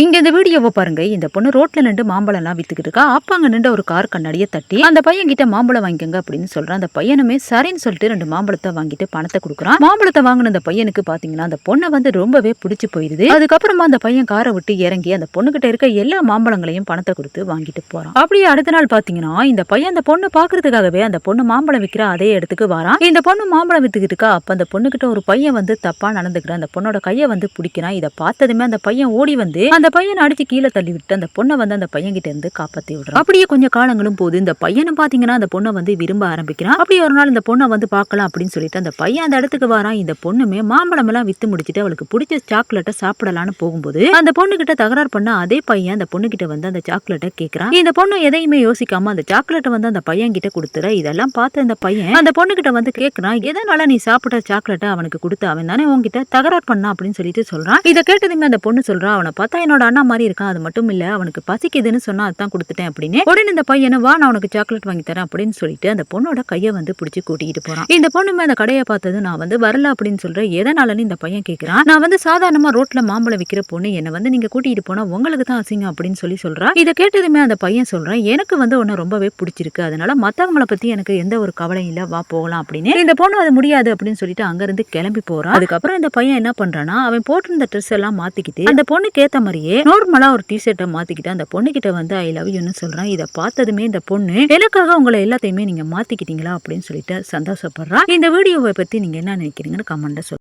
இங்க இந்த வீடியோவை பாருங்க. இந்த பொண்ணு ரோட்ல நின்று மாம்பழம் எல்லாம் வித்துக்கிட்டு இருக்கா. அப்ப அங்க நின்று ஒரு கார் கண்ணாடியை தட்டி அந்த பையன் கிட்ட மாம்பழம் வாங்கிக்கங்க அப்படின்னு சொல்றான் அந்த பையனுமே சரின்னு சொல்லிட்டு ரெண்டு மாம்பழத்தை வாங்கிட்டு பணத்தை கொடுக்குறான். மாம்பழத்தை வாங்கின அந்த பையனுக்கு பாத்தீங்கன்னா அந்த பொண்ணை வந்து ரொம்பவே பிடிச்சு போயிருது. அதுக்கப்புறமா அந்த பையன் காரை விட்டு இறங்கி அந்த பொண்ணுகிட்ட இருக்க எல்லா மாம்பழங்களையும் பணத்தை கொடுத்து வாங்கிட்டு போறான். அப்படியே அடுத்த நாள் பாத்தீங்கன்னா இந்த பையன் அந்த பொண்ணு பாக்குறதுக்காகவே அந்த பொண்ணு மாம்பழம் விற்கிற அதே இடத்துக்கு வரான். இந்த பொண்ணு மாம்பழம் வித்துக்கிட்டு இருக்கா. அப்ப அந்த பொண்ணுகிட்ட ஒரு பையன் வந்து தப்பா நடந்துக்கிறான் அந்த பொண்ணோட கையை வந்து பிடிக்கிறான். இதை பார்த்ததுமே அந்த பையன் ஓடி வந்து அந்த பையனை அடிச்சு கீழே தள்ளி விட்டு அந்த பொண்ணை வந்து அந்த பையன்கிட்ட இருந்து காப்பாத்தி விடுறான். அப்படியே கொஞ்சம் காலங்களும் போது இந்த பையனை பாத்தீங்கன்னா அந்த பொண்ணை வந்து விரும்ப ஆரம்பிக்கிறான். அப்படியே ஒரு நாள் இந்த பொண்ணை வந்து பார்க்கலாம் அப்படின்னு சொல்லிட்டு அந்த பையன் அந்த இடத்துக்கு வரான். இந்த பொண்ணுமே மாம்பழம் எல்லாம் வித்து முடிச்சிட்டு அவளுக்கு பிடிச்ச சாக்லேட்டை சாப்பிடலான்னு போகும்போது அந்த பொண்ணு கிட்ட தகராறு பண்ண அதே பையன் அந்த பொண்ணு கிட்ட வந்து அந்த சாக்லேட்டை கேக்குறான். இந்த பொண்ணு எதையுமே யோசிக்காம அந்த சாக்லேட்டை வந்து அந்த பையன் கிட்ட கொடுத்துற இதெல்லாம் பார்த்து அந்த பையன் அந்த பொண்ணு கிட்ட வந்து கேட்கறான் எதனால நீ சாப்பிட்ட சாக்லேட்டை அவனுக்கு கொடுத்து அவன் தானே உன்கிட்ட தகராறு பண்ணா? அப்படின்னு சொல்லிட்டு சொல்றான். இதை கேட்டதுமே அந்த பொண்ணு சொல்றான் அவனை பார்த்தா என்னோட அண்ணா மாதிரி இருக்கான் அது மட்டும் இல்ல அவனுக்கு பசிக்குதுன்னு சொன்னா அதான் கொடுத்துட்டேன் அப்படின்னு உடனே இந்த பையனை வா நான் உனக்கு சாக்லேட் வாங்கி தரேன் அப்படின்னு சொல்லிட்டு அந்த பொண்ணோட கையை வந்து பிடிச்சி கூட்டிகிட்டு போறான். இந்த பொண்ணுமே அந்த கடையை பார்த்தது நான் வந்து வரல அப்படின்னு சொல்றேன் எதனாலன்னு இந்த பையன் கேட்குறான் நான் வந்து சாதாரணமா ரோட்ல மாம்பழம் விற்கிற பொண்ணு என்னை வந்து நீங்க கூட்டிட்டு போனா உங்களுக்கு தான் அசிங்கம் அப்படின்னு சொல்லி சொல்கிறான் இதை கேட்டதுமே அந்த பையன் சொல்றான் எனக்கு வந்து உன்னை ரொம்பவே பிடிச்சிருக்கு அதனால மத்தவங்கள பத்தி எனக்கு எந்த ஒரு கவலையும் இல்ல வா போகலாம் அப்படின்னு. இந்த பொண்ணு அது முடியாது அப்படின்னு சொல்லிட்டு அங்க இருந்து கிளம்பி போறான். அதுக்கப்புறம் இந்த பையன் என்ன பண்றானா அவன் போட்டிருந்த ட்ரெஸ் எல்லாம் மாத்திக்கிட்டு அந்த பொண்ணுக்கு ஏத்த மாதிரியே நார்மலா ஒரு டிஷர்ட்டை மாத்திக்கிட்டு அந்த பொண்ணு கிட்ட வந்து ஐ லவ் யூன்னு சொல்றான். இதை பார்த்ததுமே இந்த பொண்ணு எனக்காக உங்களை எல்லாத்தையுமே நீங்க மாத்திக்கிட்டீங்களா அப்படின்னு சொல்லிட்டு சந்தோஷப்படுறா. இந்த வீடியோவை பத்தி நீங்க என்ன நினைக்கிறீங்கன்னு கமெண்ட்ல சொல்லுங்க.